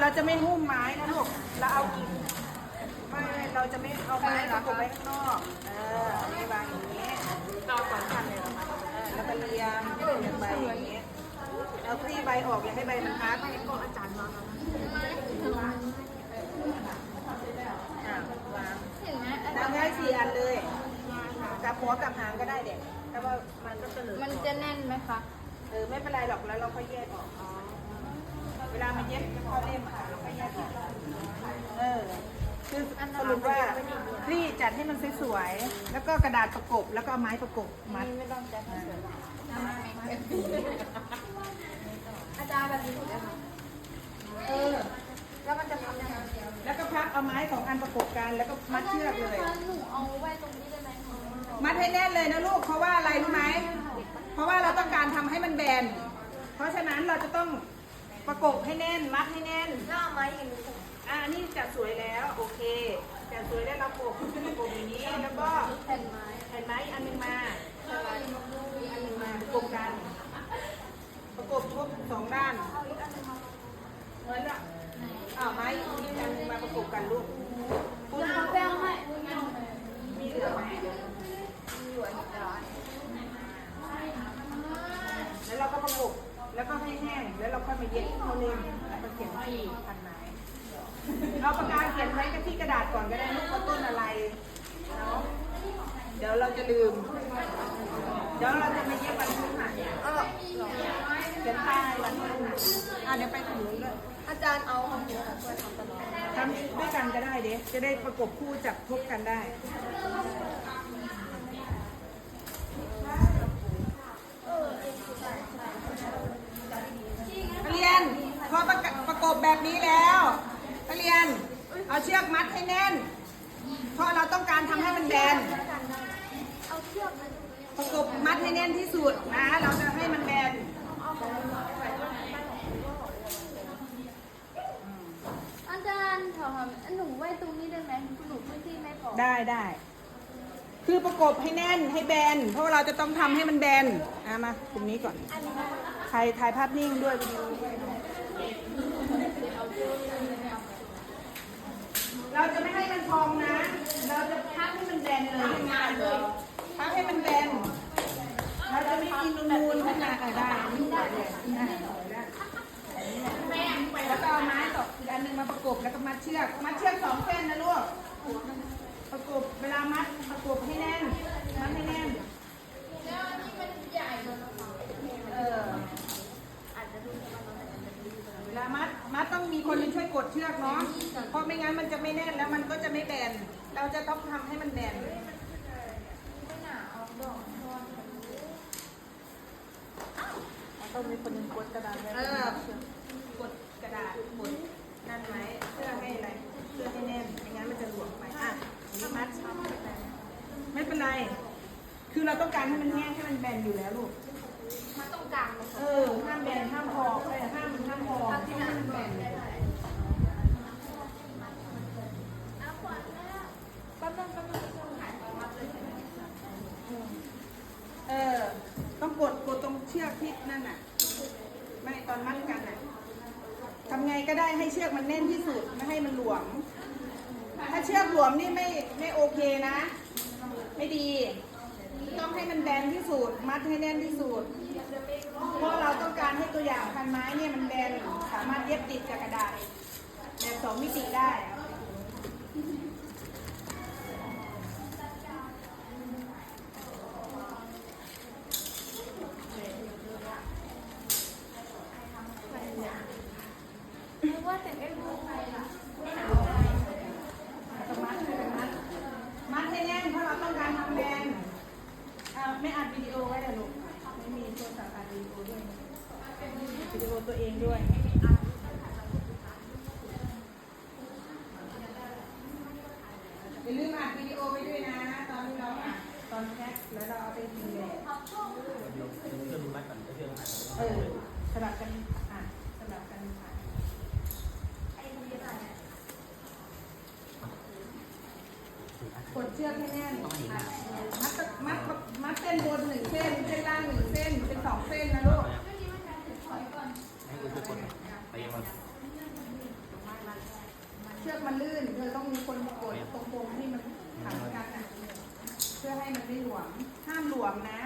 เราจะไม่หุ้มไม้นะลูก เราเอากิ่งไม่เราจะไม่เอาไม้ประกบไว้ข้างนอก เออไม่วางอย่างนี้เราสองพันเลยเหรอคะเออแล้วก็เรียงเรียงใบอย่างนี้เอาคลี่ใบออกอย่าให้ใบมันพักก็อาจารย์มาแล้วอะวางเห็นไหมทำได้สี่อันเลย กับหัวกับหางก็ได้เด็กแต่ว่ามันก็เสลอมันจะแน่นไหมคะ เออไม่เป็นไรหรอกแล้วเราค่อยแยกออก เวลามันเย็บเข้าเล่มอะเราค่อยแยกออกเออคือสรุปว่าคลี่จัดให้มันสวยๆแล้วก็กระดาษประกบแล้วก็เอาไม้ประกบมัด ไม่ต้องใจเสืออาจารย์แบบนี้ถูกไหมคะเออ แล้วมันจะทำยังไงแล้วก็พักเอาไม้สองอันประกบกันแล้วก็มัดเชือกเลย หนูเอาไว้ตรงนี้ได้ไหมมัดให้แน่นเลยนะลูก เพราะว่าอะไรรู้ไหม เพราะว่าเราต้องการทำให้มันแบน เพราะฉะนั้นเราจะต้อง ประกบให้แน่น มัดให้แน่นแล้วเอาไม้อย่างนี้อ่านี่จัดสวยแล้วโอเคจัดสวยแล้วเราปกประกบอย่างนี้แล้วก็แผ่นไม้ แผ่นไม้อีกอันหนึงมาอีกอันหนึงมาประกบกัน ประกบครบสองด้านเหมือนละอ้าวไม้อีกอันหนึงมาประกบกันลูก คุณเอาแป้งให้ มีเหลือไหมแล้วเราก็ประกบแล้วก็ให้แห้ งแล้วเราค่อยมาเย็บเข้าเล่มแล้วก็เขียนที่พันไม้เอาปากกาเขียนไว้กับที่กระดาษก่อนก็ได้ลูกว่าต้นอะไรเนาะเดี๋ยวเราจะลืม เดี๋ยวเราจะมาเย็บวันพฤหัสเนี่ยเออเขียนป้ายวันพฤหัสอะเดี๋ยวไปถึงนู้นเลยอาจารย์เอาของหนูช่วยทำตลอดทำด้วยกันก็ได้เด้จะได้ประกบคู่จับทบกันได้ นักเรียนพอประกประกบแบบ นี้แล้วนักเรียนเอาเชือกมัดให้แน่น เพราะเราต้องการทำให้มันแบนเอาเชือกมันประกบมัดให้แน่นที่สุดนะ เราจะให้มันแบนอาจารย์ถามหนูไว้ตรงนี้ได้ไหมหนูพื้นที่ไม่พอได้ได้ คือประกบให้แน่นให้แบน เพราะว่าเราจะต้องทำให้มันแบนอะมากลุ่มนี้ก่อน ถ่ายถ่ายภาพนิ่งด้วยวิดีโอด้วเราจะไม่ให้มันพองนะ เราจะพักให้มันแบนเลยงายๆเลยพักให้มันแบน เราจะไม่มีนูนขึ้นมาเออได้ไม่ได้เลยได้แล้วก็เอาไม้ต่ออีกอันหนึ่งมาประกบแล้วก็มัดเชือก มัดเชือกสองเส้นนะลูก ประกบเวลามัดประกบให้แน่น มัดให้แน่น แล้วอันนี้มันใหญ่เลยนะคะ เออเวลา มัดมัดต้องมีคนหนึงช่วยกดเชือกเนาะเพราะไม่งั้นมันจะไม่แน่นแล้วมันก็จะไม่แบน เราจะต้องทำให้มันแบนไม่หนาเอาดอกทอนต้องมีคนหนึงกดกระดาษไว้เออ กดกระดาษกดนั่นไหมเพื่อให้อะไรเพื่อให้แน่นไม่งั้นมันจะหลวมไปอะอันนี้มัดไม่เป็นไร คือเราต้องการให้มันแห้งให้มันแบนอยู่แล้วลูกมันต้องกลางเลยเออ ห้ามแบนห้ามพอเออห้ามห้ามพอให้มันแบน แป๊บนึงแป๊บนึงถ่ายตอนรับเลย เออ ต้องกดกดตรงเชื อกที่นั่นน่ะ ไม่ตอนมัดกันน่ะทำไงก็ได้ให้เชือกมันแน่นที่สุดไม่ให้มันหลวม ถ้าเชือกหลวมนี่ไม่ไม่โอเคนะ ไม่ดี ต้องให้มันแบนที่สุด มัดให้แน่นที่สุด เพราะเราต้องการให้ตัวอย่างพันไม้เนี่ยมันแบนสามารถเย็บติดกับกระดาษแบบสองมิติได้ นึกว่าแต่ไม่รู้ใครล่ะ ต้องมัดมัดมัดให้แน่นเพราะเราต้องการทำแบรนด์อ่าไม่อัดวิดีโอไว้เหรอลูกไม่มีโทรศัพท์อัดวิดีโอด้วย วิดีโอตัวเองด้วยอย่าลืมอัดวิดีโอไว้ด้วยนะ ตอนที่เราอัดตอนแคสแล้วเราเอาไปพิมพ์เลยเออสลับกันอะสลับกันอะกดเชือกให้แน่นมัดมัดมัดเส้นบนหนึ่งเส้น เส้นล่างหนึ่งเส้น เป็นสองเส้นนะลูก ให้คุณช่วยกดไปยังไง ชือกมัน ลื่นเธอต้องมีคนกดตรงๆที่มันขันกันอะเพื่อให้มันไม่หลวมห้ามหลวมนะ